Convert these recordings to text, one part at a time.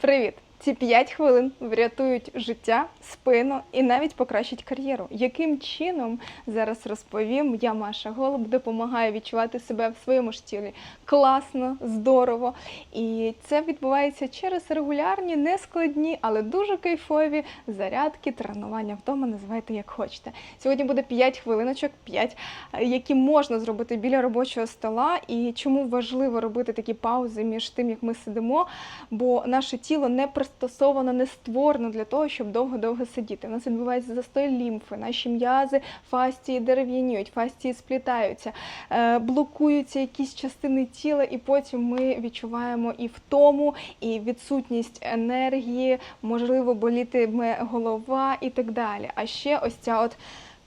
Привіт! Ці 5 хвилин врятують життя, спину і навіть покращать кар'єру. Яким чином зараз розповім, я Маша Голуб допомагаю відчувати себе в своєму ж тілі класно, здорово. І це відбувається через регулярні, нескладні, але дуже кайфові зарядки, тренування вдома, називайте як хочете. Сьогодні буде 5 хвилиночок, 5, які можна зробити біля робочого стола. І чому важливо робити такі паузи між тим, як ми сидимо, бо наше тіло не пристосовано, не створено для того, щоб довго-довго сидіти. У нас відбувається застой лімфи, наші м'язи, фастії дерев'яніють, фастії сплітаються, е, блокуються якісь частини тіла, і потім ми відчуваємо і втому, і відсутність енергії, можливо, болітиме голова і так далі. А ще ось ця от.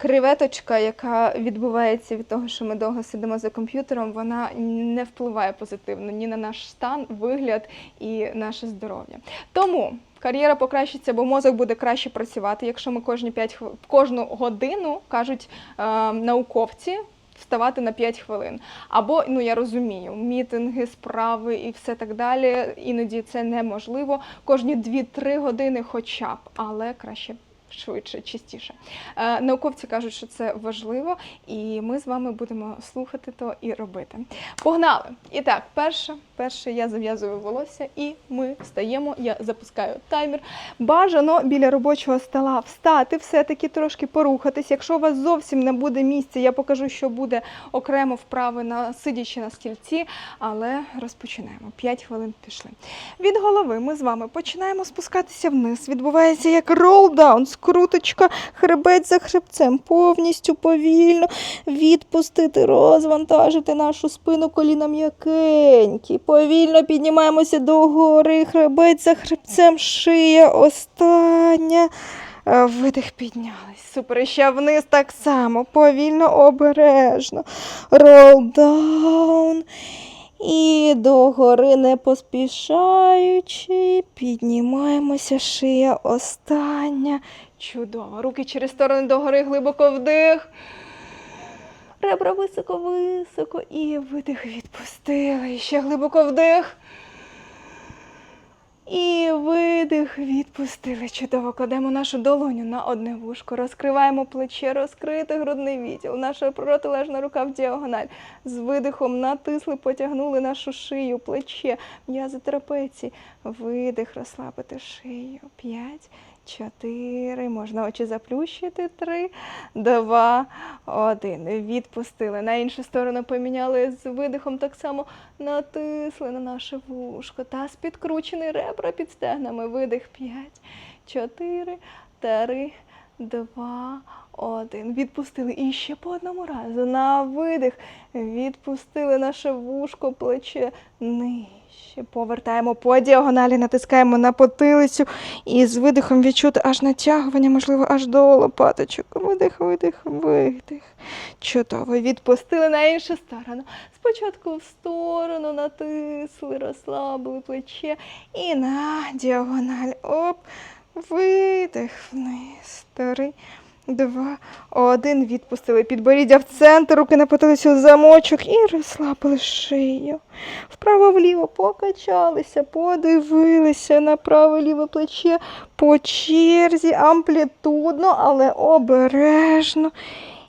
Креветочка, яка відбувається від того, що ми довго сидимо за комп'ютером, вона не впливає позитивно ні на наш стан, вигляд і наше здоров'я. Тому кар'єра покращиться, бо мозок буде краще працювати, якщо ми кожні 5 хвилин, кожну годину кажуть е, науковці. Вставати на 5 хвилин. Або, ну я розумію, мітинги, справи і все так далі. Іноді це неможливо. Кожні 2-3 години хоча б, але краще швидше, частіше. Е, науковці кажуть, що це важливо, і ми з вами будемо слухати то і робити. Погнали! І так, перше, перше я зав'язую волосся, і ми встаємо. Я запускаю таймер. Бажано біля робочого стола встати, все-таки трошки порухатись. Якщо у вас зовсім не буде місця, я покажу, що буде окремо вправи на сидячи на стільці, але розпочинаємо. 5 хвилин пішли. Від голови ми з вами починаємо спускатися вниз. Відбувається як ролдаун, скруточка, хребець за хребцем, повністю повільно відпустити, розвантажити нашу спину, коліна м'якенькі. Повільно піднімаємося догори, хребець за хребцем, шия остання. Е, Видих піднялись. Супер. Ще вниз так само. Повільно, обережно. Ролдаун. І догори не поспішаючи, піднімаємося, шия остання. Чудово. Руки через сторони догори, глибоко вдих. Ребра високо-високо. І видих відпустили. І ще глибоко вдих. І видих, відпустили. Чудово, кладемо нашу долоню на одне вушко, розкриваємо плече, розкрити грудний відділ. Наша протилежна рука в діагональ. З видихом натисли, потягнули нашу шию, плече, м'язи трапеції. Видих, розслабити шию. П'ять, чотири. Можна очі заплющити. Три, два, один. Відпустили. На іншу сторону поміняли з видихом так само натисли на наше вушко. Таз підкручений, ребра під стегнами. Видих. П'ять, чотири, три, два, один. Відпустили. І ще по одному разу. На видих. Відпустили наше вушко, плече нижче. Повертаємо по діагоналі, натискаємо на потилицю і з видихом відчути аж натягування, можливо, аж до лопаточок. Видих, видих, видих. Чудово. Відпустили на іншу сторону. Спочатку в сторону натисли, розслабили плече і на діагональ. Оп. Видих вниз. Три, два, один. Відпустили підборіддя в центр, руки на потилицю в замочок і розслабили шию. Вправо-вліво покачалися, подивилися на праве-ліве плече по черзі, амплітудно, але обережно.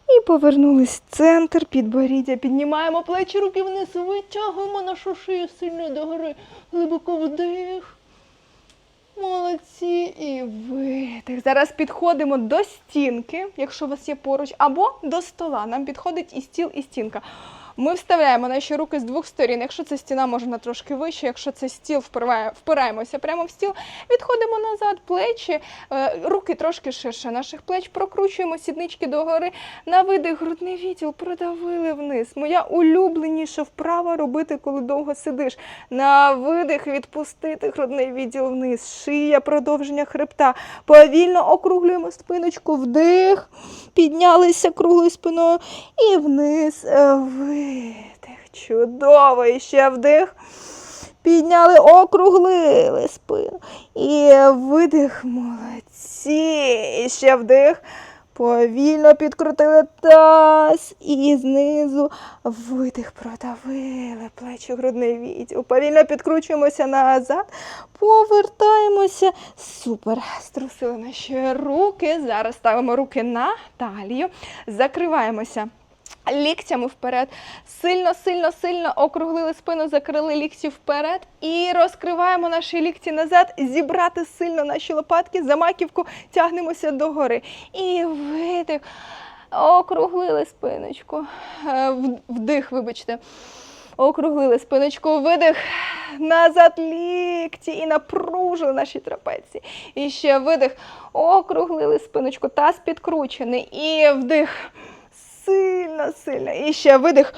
І повернулись в центр, підборіддя. Піднімаємо плечі, руки вниз, витягуємо нашу шию сильно догори. Глибоко вдих. Молодці і видих. Зараз підходимо до стінки, якщо у вас є поруч, або до стола. Нам підходить і стіл, і стінка. Ми вставляємо наші руки з двох сторін. Якщо це стіна, можна трошки вище. Якщо це стіл, впираємося прямо в стіл, відходимо назад, плечі, е, руки трошки ширше наших плеч, прокручуємо сіднички догори. На видих грудний відділ продавили вниз. Моя улюбленіша вправа робити, коли довго сидиш. На видих відпустити грудний відділ вниз. Шия, продовження хребта. Повільно округлюємо спиночку, вдих, піднялися круглою спиною і вниз. е, Видих. Чудово. І ще вдих. Підняли, округлили спину. І видих, молодці. І ще вдих. Повільно підкрутили таз і знизу видих продавили плечі грудний відділ. Повільно підкручуємося назад, повертаємося. Супер. Струсили наші руки. Зараз ставимо руки на талію, закриваємося. Ліктями вперед. Сильно, сильно, сильно округлили спину, закрили лікті вперед і розкриваємо наші лікті назад, зібрати сильно наші лопатки, за маківку тягнемося догори. І видих. Округлили спиночку. Е, Вдих, вибачте. Округлили спиночку, видих, назад лікті і напружили наші трапеції. І ще видих, округлили спиночку, таз підкручений. І вдих. Сильно, сильно. І ще видих.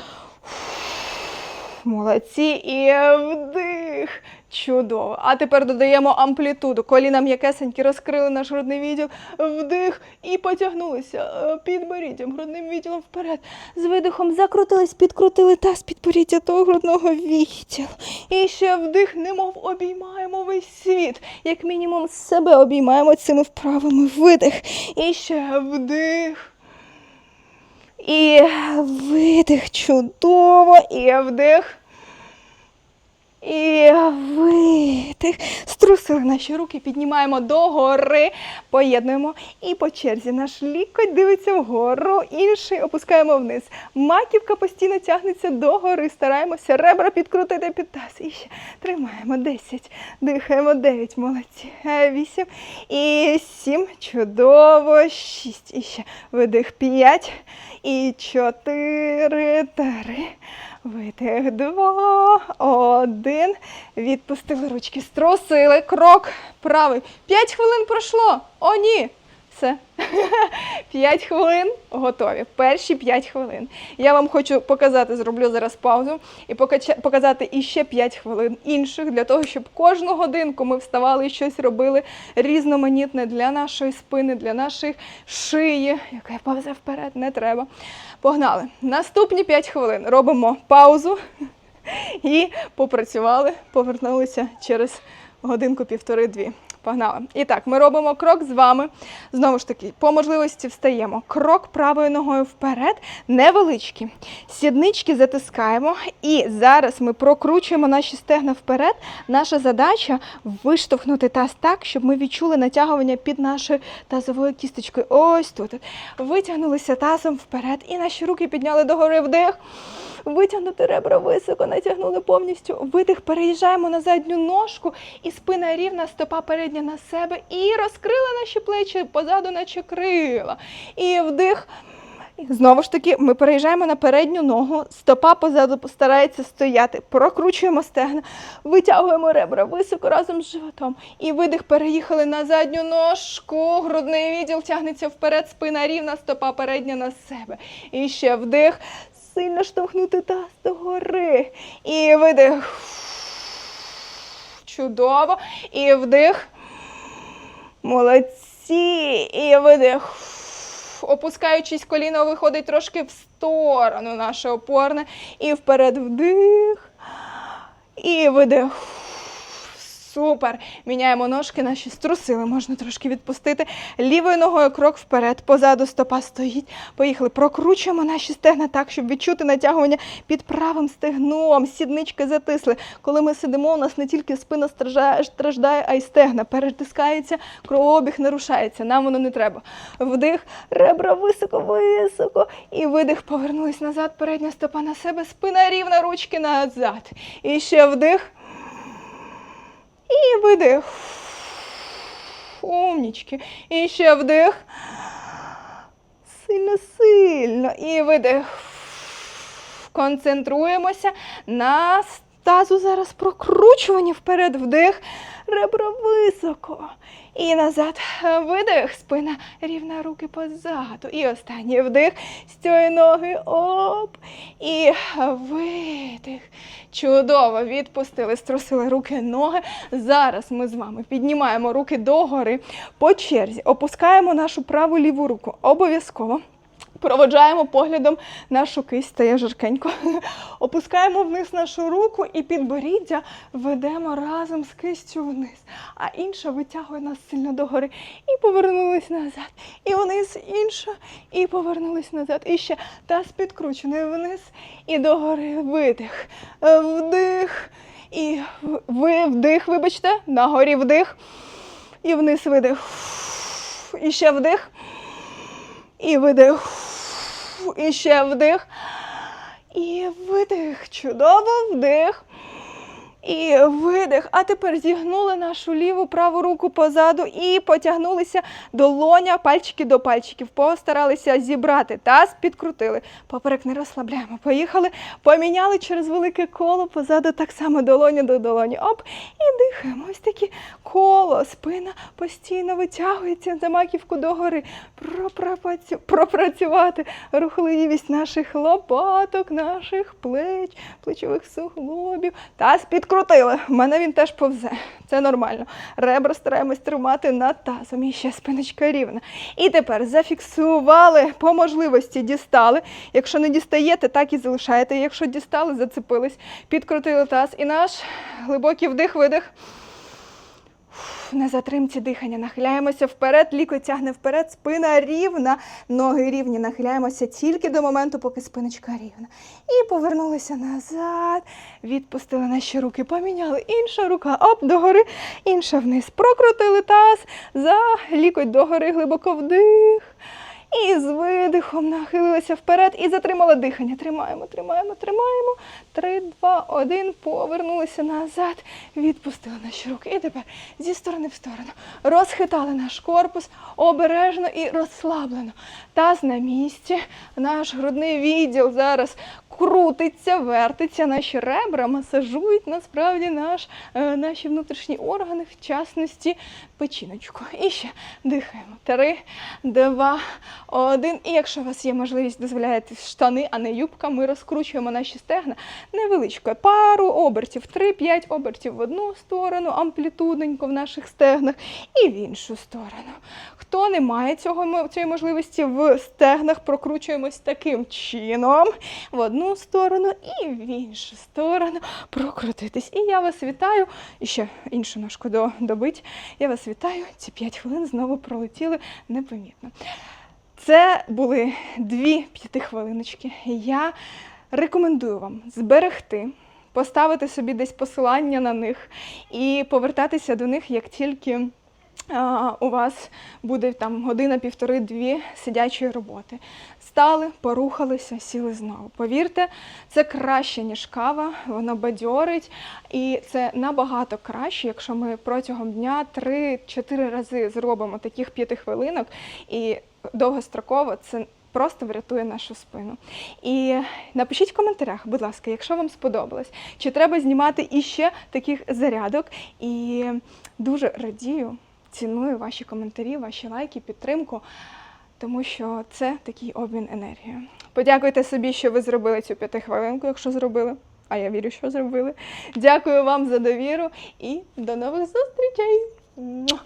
Молодці. І вдих. Чудово. А тепер додаємо амплітуду. Коліна м'якесенькі розкрили наш грудний відділ. Вдих і потягнулися е, підборіддям, грудним відділом вперед. З видихом закрутились, підкрутили таз підборіддя того грудного відділу. І ще вдих, немов обіймаємо весь світ. Як мінімум себе обіймаємо цими вправами. Видих. І ще вдих. І видих чудово, і вдих. І видих. Струсили наші руки, піднімаємо догори, поєднуємо. І по черзі наш лікоть дивиться вгору, інший опускаємо вниз. Маківка постійно тягнеться догори. Стараємося ребра підкрутити під таз. І ще тримаємо 10, дихаємо 9, молодці. 8 і 7, чудово, 6. І ще видих 5 і 4, 3. Видих два, один. Відпустили ручки, струсили. Крок правий. П'ять хвилин пройшло. О, ні. Все. П'ять хвилин готові. Перші п'ять хвилин. Я вам хочу показати, зроблю зараз паузу і показати іще п'ять хвилин інших для того, щоб кожну годинку ми вставали і щось робили різноманітне для нашої спини, для нашої шиї, яка повзе вперед, не треба. Погнали. Наступні 5 хвилин робимо паузу і попрацювали, повернулися через годинку-півтори-дві. Погнали. І так, ми робимо крок з вами. Знову ж таки, по можливості встаємо. Крок правою ногою вперед, невеличкий. Сіднички затискаємо. І зараз ми прокручуємо наші стегна вперед. Наша задача виштовхнути таз так, щоб ми відчули натягування під нашою тазовою кісточкою. Ось тут. Витягнулися тазом вперед. І наші руки підняли догори вдих. Витягнути ребра високо, натягнули повністю. Видих, переїжджаємо на задню ножку, і спина рівна, стопа передня на себе. І розкрили наші плечі позаду, наче крила. І вдих. Знову ж таки, ми переїжджаємо на передню ногу, стопа позаду постарається стояти, прокручуємо стегна, витягуємо ребра високо разом з животом. І видих, переїхали на задню ножку, грудний відділ тягнеться вперед, спина рівна, стопа передня на себе. І ще вдих, сильно штовхнути таз догори. І видих. Чудово. І вдих. Молодці. І видих. Опускаючись, коліно виходить трошки в сторону наше опорне. І вперед вдих. І видих. Супер. Міняємо ножки, наші струсили, можна трошки відпустити. Лівою ногою крок вперед, позаду стопа стоїть. Поїхали. Прокручуємо наші стегна так, щоб відчути натягування під правим стегном. Сіднички затисли. Коли ми сидимо, у нас не тільки спина страждає, а й стегна. Перетискається, кровообіг нарушається. Нам воно не треба. Вдих, ребра високо, високо. І видих, повернулись назад. Передня стопа на себе, спина рівна, ручки назад. І ще вдих. І видих. Умнічки. І ще вдих. Сильно, сильно. І видих. Концентруємося на тазу зараз прокручування вперед вдих. Ребра високо. І назад видих, спина рівна руки позаду. І останній вдих з цієї ноги. Оп. І видих. Чудово. Відпустили, струсили руки, ноги. Зараз ми з вами піднімаємо руки догори по черзі. Опускаємо нашу праву ліву руку. Обов'язково. Проводжаємо поглядом нашу кисть, стає жаркенько. Опускаємо вниз нашу руку і підборіддя ведемо разом з кистю вниз. А інша витягує нас сильно догори. І повернулись назад. І вниз інша, і повернулись назад. І ще таз підкручений вниз і догори. Видих. Вдих. І ви вдих, вибачте, нагорі вдих. І вниз видих. І ще вдих. І видих. І ще вдих. І видих. Чудово, вдих. І видих. А тепер зігнули нашу ліву праву руку позаду і потягнулися долоня, пальчики до пальчиків. Постаралися зібрати. Таз підкрутили. Поперек не розслабляємо. Поїхали. Поміняли через велике коло позаду так само долоня до долоні. Оп. І дихаємо. Ось таке коло. Спина постійно витягується за маківку догори. Пропрацювати рухливість наших лопаток, наших плеч, плечових суглобів. Таз підкрутили. У мене він теж повзе. Це нормально. Ребра стараємось тримати над тазом. І ще спиночка рівна. І тепер зафіксували, по можливості дістали. Якщо не дістаєте, так і залишаєте. Якщо дістали, зацепились, підкрутили таз. І наш глибокий вдих-видих. На затримці дихання нахиляємося вперед, ліко тягне вперед, спина рівна, ноги рівні. Нахиляємося тільки до моменту, поки спиночка рівна. І повернулися назад, відпустили наші руки, поміняли. Інша рука оп, догори, інша вниз. Прокрутили таз за лікоть догори, глибоко вдих. І з видихом нахилилися вперед і затримали дихання. Тримаємо, тримаємо, тримаємо. Три, два, один. Повернулися назад. Відпустили наші руки. І тепер зі сторони в сторону. Розхитали наш корпус обережно і розслаблено. Таз на місці. Наш грудний відділ зараз крутиться, вертиться. Наші ребра масажують насправді наш, е, наші внутрішні органи, в частності печіночку. І ще дихаємо. Три, два, один. І якщо у вас є можливість, дозволяєте штани, а не юбка, ми розкручуємо наші стегна невеличко. Пару обертів, 3-5 обертів в одну сторону, амплітудненько в наших стегнах і в іншу сторону. Хто не має цього, цієї можливості в стегнах, прокручуємось таким чином в одну сторону і в іншу сторону прокрутитись. І я вас вітаю. І ще іншу ножку добить. Я вас вітаю. Ці 5 хвилин знову пролетіли непомітно. Це були дві п'ятихвилиночки. Я рекомендую вам зберегти, поставити собі десь посилання на них і повертатися до них, як тільки у вас буде там година, півтори, дві сидячої роботи. Стали, порухалися, сіли знову. Повірте, це краще, ніж кава, воно бадьорить, і це набагато краще, якщо ми протягом дня 3-4 рази зробимо таких п'яти хвилинок, і довгостроково це просто врятує нашу спину. І напишіть в коментарях, будь ласка, якщо вам сподобалось, чи треба знімати іще таких зарядок. І дуже радію, ціную ваші коментарі, ваші лайки, підтримку. Тому що це такий обмін енергією. Подякуйте собі, що ви зробили цю п'ятихвилинку, якщо зробили. А я вірю, що зробили. Дякую вам за довіру і до нових зустрічей!